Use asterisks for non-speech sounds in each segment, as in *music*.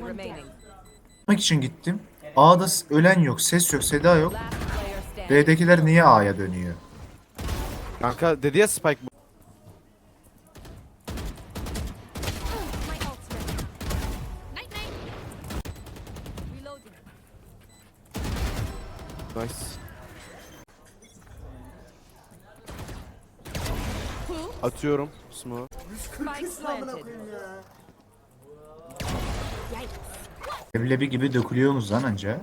Yapmak için gittim. A'da ölen yok, ses yok, seda yok. B'dekiler niye A'ya dönüyor? Kanka dedi ya Spike bu. Nice. Atıyorum smoke. Spike planted. Yikes. Leblebi gibi dökülüyorsunuz lan anca.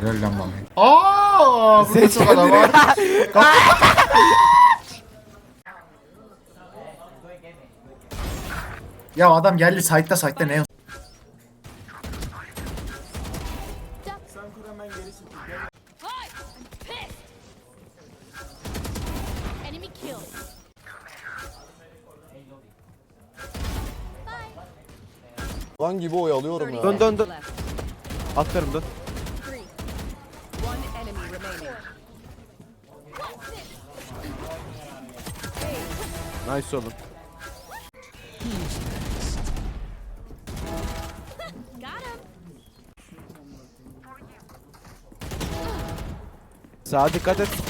Helal lan bana. Aaa! Burada çok adam var. *laughs* ya adam geldi site'da site'da ne? Enemy killed. Lan gibi oyalıyorum 30 ya. Dön, dön, dön. Atarım dön. Three. One enemy remaining. Nice oğlum. Sağa dikkat et.